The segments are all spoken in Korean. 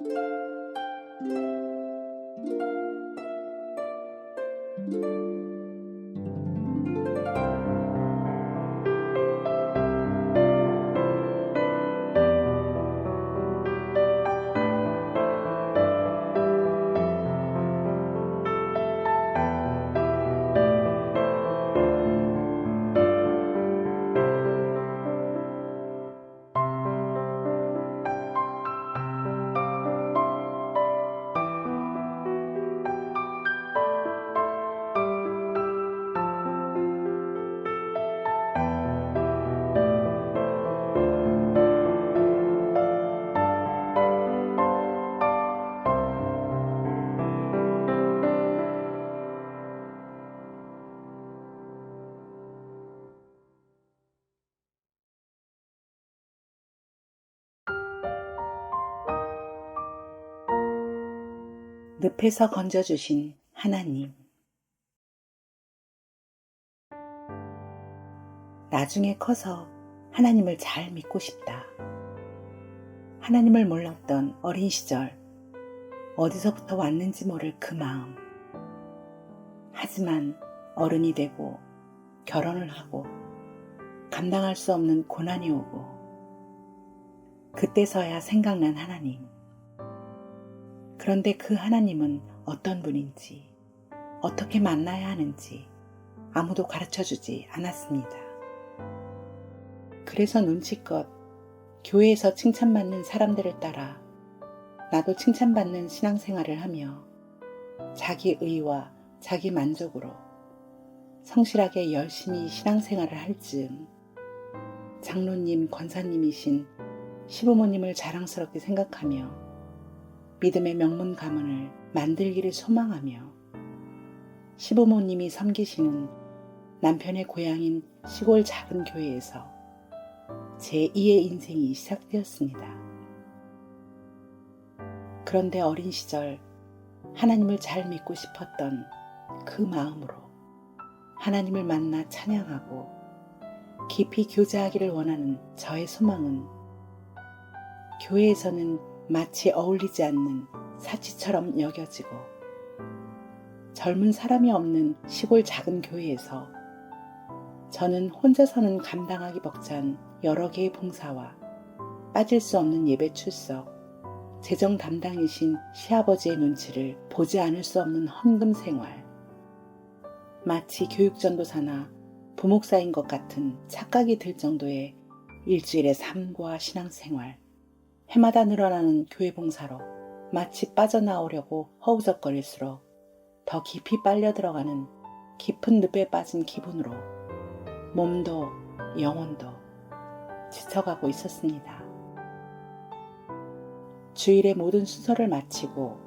thank you 늪에서 건져주신 하나님. 나중에 커서 하나님을 잘 믿고 싶다. 하나님을 몰랐던 어린 시절, 어디서부터 왔는지 모를 그 마음. 하지만 어른이 되고 결혼을 하고 감당할 수 없는 고난이 오고 그때서야 생각난 하나님. 그런데 그 하나님은 어떤 분인지, 어떻게 만나야 하는지 아무도 가르쳐 주지 않았습니다. 그래서 눈치껏 교회에서 칭찬받는 사람들을 따라 나도 칭찬받는 신앙생활을 하며 자기 의와 자기 만족으로 성실하게 열심히 신앙생활을 할 즈음 장로님, 권사님이신 시부모님을 자랑스럽게 생각하며 믿음의 명문 가문을 만들기를 소망하며 시부모님이 섬기시는 남편의 고향인 시골 작은 교회에서 제2의 인생이 시작되었습니다. 그런데 어린 시절 하나님을 잘 믿고 싶었던 그 마음으로 하나님을 만나 찬양하고 깊이 교제하기를 원하는 저의 소망은 교회에서는 마치 어울리지 않는 사치처럼 여겨지고 젊은 사람이 없는 시골 작은 교회에서 저는 혼자서는 감당하기 벅찬 여러 개의 봉사와 빠질 수 없는 예배 출석, 재정 담당이신 시아버지의 눈치를 보지 않을 수 없는 헌금 생활, 마치 교육전도사나 부목사인 것 같은 착각이 들 정도의 일주일의 삶과 신앙생활, 해마다 늘어나는 교회 봉사로 마치 빠져나오려고 허우적거릴수록 더 깊이 빨려 들어가는 깊은 늪에 빠진 기분으로 몸도 영혼도 지쳐가고 있었습니다. 주일의 모든 순서를 마치고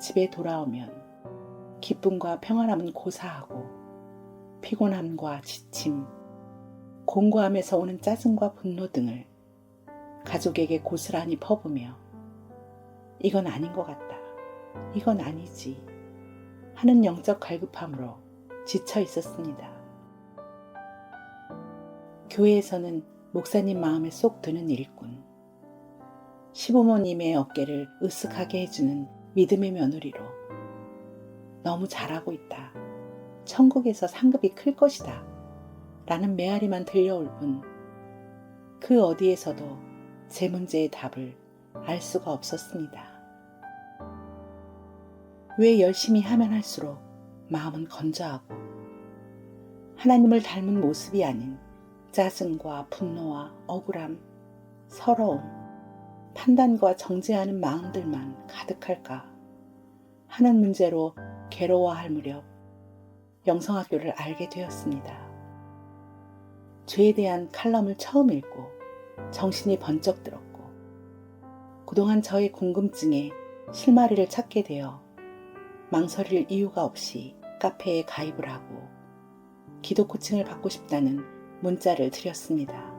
집에 돌아오면 기쁨과 평안함은 고사하고 피곤함과 지침, 공고함에서 오는 짜증과 분노 등을 가족에게 고스란히 퍼부며 이건 아닌 것 같다. 이건 아니지. 하는 영적 갈급함으로 지쳐 있었습니다. 교회에서는 목사님 마음에 쏙 드는 일꾼, 시부모님의 어깨를 으쓱하게 해주는 믿음의 며느리로 너무 잘하고 있다. 천국에서 상급이 클 것이다. 라는 메아리만 들려올 뿐, 그 어디에서도 제 문제의 답을 알 수가 없었습니다. 왜 열심히 하면 할수록 마음은 건조하고 하나님을 닮은 모습이 아닌 짜증과 분노와 억울함, 서러움, 판단과 정죄하는 마음들만 가득할까 하는 문제로 괴로워할 무렵 영성학교를 알게 되었습니다. 죄에 대한 칼럼을 처음 읽고 정신이 번쩍 들었고 그동안 저의 궁금증에 실마리를 찾게 되어 망설일 이유가 없이 카페에 가입을 하고 기도 코칭을 받고 싶다는 문자를 드렸습니다.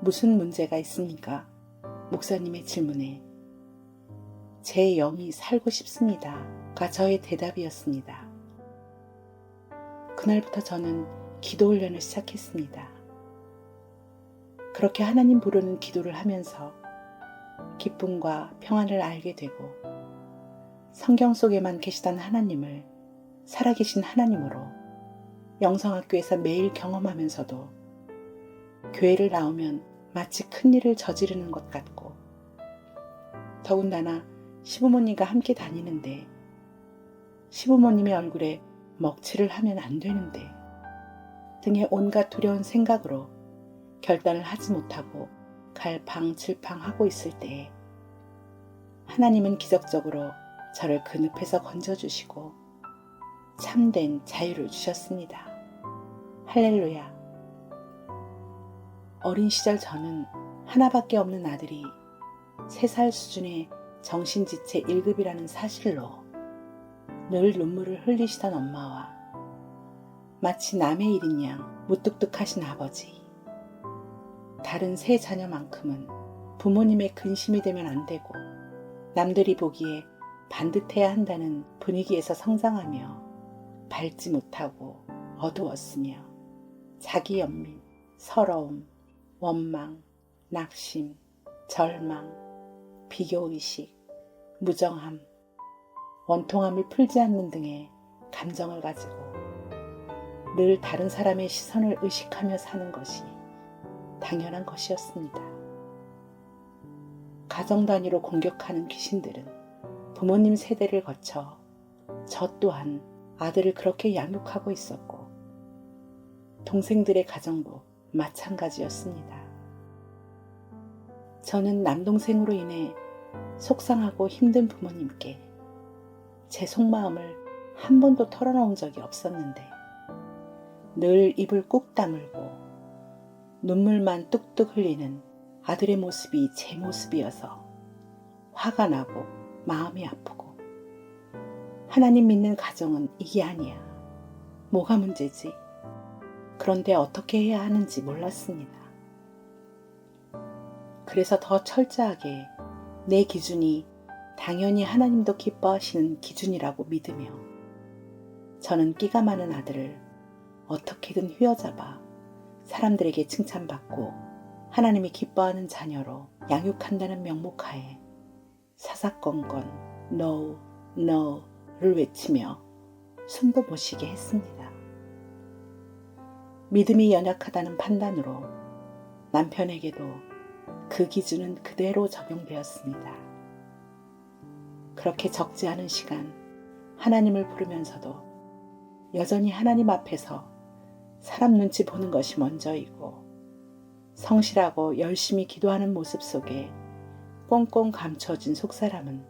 무슨 문제가 있습니까? 목사님의 질문에 제 영이 살고 싶습니다. 가 저의 대답이었습니다. 그날부터 저는 기도 훈련을 시작했습니다. 그렇게 하나님 부르는 기도를 하면서 기쁨과 평안을 알게 되고 성경 속에만 계시던 하나님을 살아계신 하나님으로 영성학교에서 매일 경험하면서도 교회를 나오면 마치 큰 일을 저지르는 것 같고 더군다나 시부모님과 함께 다니는데 시부모님의 얼굴에 먹칠을 하면 안 되는데 등의 온갖 두려운 생각으로 결단을 하지 못하고 갈팡질팡 하고 있을 때에 하나님은 기적적으로 저를 그 늪에서 건져주시고 참된 자유를 주셨습니다. 할렐루야. 어린 시절 저는 하나밖에 없는 아들이 3살 수준의 정신지체 1급이라는 사실로 늘 눈물을 흘리시던 엄마와 마치 남의 일인 양 무뚝뚝하신 아버지. 다른 세 자녀만큼은 부모님의 근심이 되면 안 되고 남들이 보기에 반듯해야 한다는 분위기에서 성장하며 밝지 못하고 어두웠으며 자기 연민, 서러움, 원망, 낙심, 절망, 비교의식, 무정함, 원통함을 풀지 않는 등의 감정을 가지고 늘 다른 사람의 시선을 의식하며 사는 것이 당연한 것이었습니다. 가정 단위로 공격하는 귀신들은 부모님 세대를 거쳐 저 또한 아들을 그렇게 양육하고 있었고 동생들의 가정도 마찬가지였습니다. 저는 남동생으로 인해 속상하고 힘든 부모님께 제 속마음을 한 번도 털어놓은 적이 없었는데 늘 입을 꾹 다물고 눈물만 뚝뚝 흘리는 아들의 모습이 제 모습이어서 화가 나고 마음이 아프고 하나님 믿는 가정은 이게 아니야. 뭐가 문제지? 그런데 어떻게 해야 하는지 몰랐습니다. 그래서 더 철저하게 내 기준이 당연히 하나님도 기뻐하시는 기준이라고 믿으며 저는 끼가 많은 아들을 어떻게든 휘어잡아 사람들에게 칭찬받고 하나님이 기뻐하는 자녀로 양육한다는 명목하에 사사건건 no, no를 외치며 숨도 못 쉬게 했습니다. 믿음이 연약하다는 판단으로 남편에게도 그 기준은 그대로 적용되었습니다. 그렇게 적지 않은 시간 하나님을 부르면서도 여전히 하나님 앞에서 사람 눈치 보는 것이 먼저이고 성실하고 열심히 기도하는 모습 속에 꽁꽁 감춰진 속사람은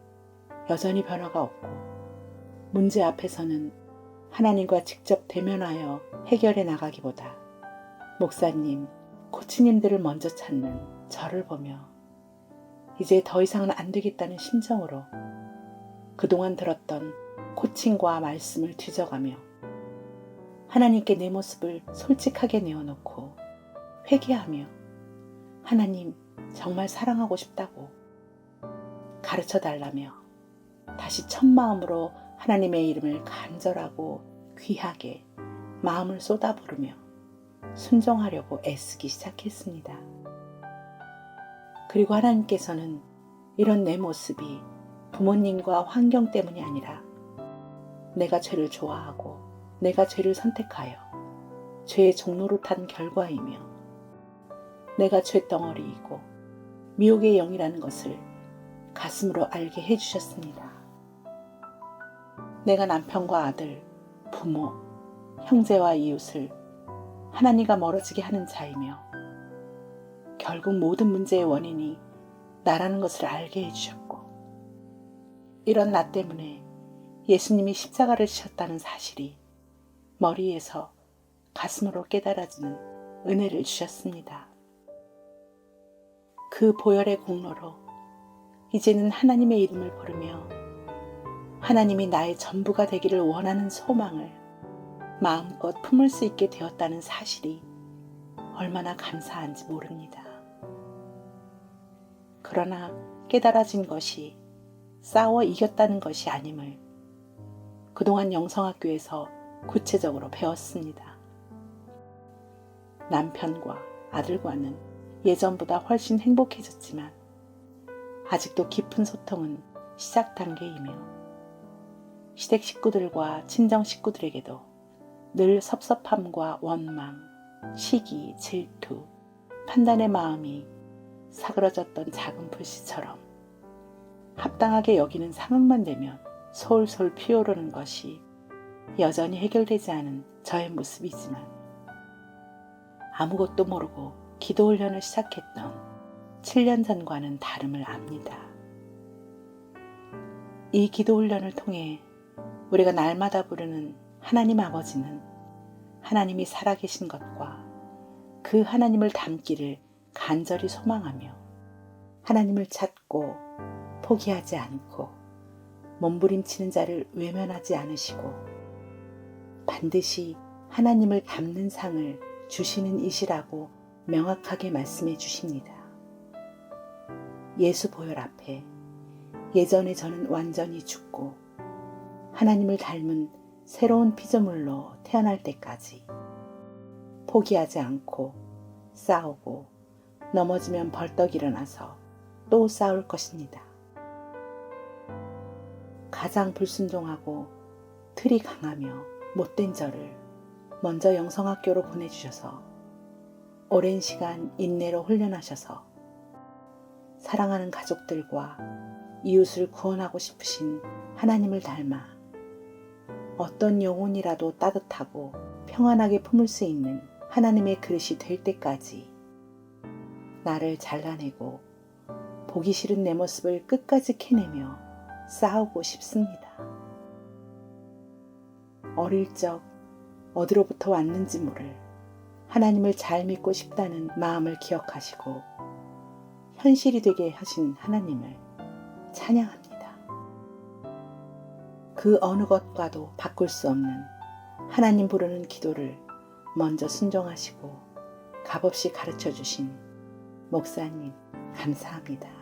여전히 변화가 없고 문제 앞에서는 하나님과 직접 대면하여 해결해 나가기보다 목사님, 코치님들을 먼저 찾는 저를 보며 이제 더 이상은 안 되겠다는 심정으로 그동안 들었던 코칭과 말씀을 뒤져가며 하나님께 내 모습을 솔직하게 내어놓고 회개하며 하나님 정말 사랑하고 싶다고 가르쳐 달라며 다시 첫 마음으로 하나님의 이름을 간절하고 귀하게 마음을 쏟아 부르며 순종하려고 애쓰기 시작했습니다. 그리고 하나님께서는 이런 내 모습이 부모님과 환경 때문이 아니라 내가 죄를 좋아하고 내가 죄를 선택하여 죄의 종로로 탄 결과이며 내가 죄덩어리이고 미혹의 영이라는 것을 가슴으로 알게 해주셨습니다. 내가 남편과 아들, 부모, 형제와 이웃을 하나님과 멀어지게 하는 자이며 결국 모든 문제의 원인이 나라는 것을 알게 해주셨고 이런 나 때문에 예수님이 십자가를 지셨다는 사실이 머리에서 가슴으로 깨달아지는 은혜를 주셨습니다. 그 보혈의 공로로 이제는 하나님의 이름을 부르며 하나님이 나의 전부가 되기를 원하는 소망을 마음껏 품을 수 있게 되었다는 사실이 얼마나 감사한지 모릅니다. 그러나 깨달아진 것이 싸워 이겼다는 것이 아님을 그동안 영성학교에서 구체적으로 배웠습니다. 남편과 아들과는 예전보다 훨씬 행복해졌지만 아직도 깊은 소통은 시작 단계이며 시댁 식구들과 친정 식구들에게도 늘 섭섭함과 원망, 시기, 질투, 판단의 마음이 사그러졌던 작은 불씨처럼 합당하게 여기는 상황만 되면 솔솔 피어오르는 것이 여전히 해결되지 않은 저의 모습이지만 아무것도 모르고 기도 훈련을 시작했던 7년 전과는 다름을 압니다. 이 기도 훈련을 통해 우리가 날마다 부르는 하나님 아버지는 하나님이 살아계신 것과 그 하나님을 닮기를 간절히 소망하며 하나님을 찾고 포기하지 않고 몸부림치는 자를 외면하지 않으시고 반드시 하나님을 닮는 상을 주시는 이시라고 명확하게 말씀해 주십니다. 예수 보혈 앞에 예전에 저는 완전히 죽고 하나님을 닮은 새로운 피조물로 태어날 때까지 포기하지 않고 싸우고 넘어지면 벌떡 일어나서 또 싸울 것입니다. 가장 불순종하고 틀이 강하며 못된 저를 먼저 영성학교로 보내주셔서 오랜 시간 인내로 훈련하셔서 사랑하는 가족들과 이웃을 구원하고 싶으신 하나님을 닮아 어떤 영혼이라도 따뜻하고 평안하게 품을 수 있는 하나님의 그릇이 될 때까지 나를 잘라내고 보기 싫은 내 모습을 끝까지 캐내며 싸우고 싶습니다. 어릴 적 어디로부터 왔는지 모를 하나님을 잘 믿고 싶다는 마음을 기억하시고 현실이 되게 하신 하나님을 찬양합니다. 그 어느 것과도 바꿀 수 없는 하나님 부르는 기도를 먼저 순종하시고 값없이 가르쳐 주신 목사님 감사합니다.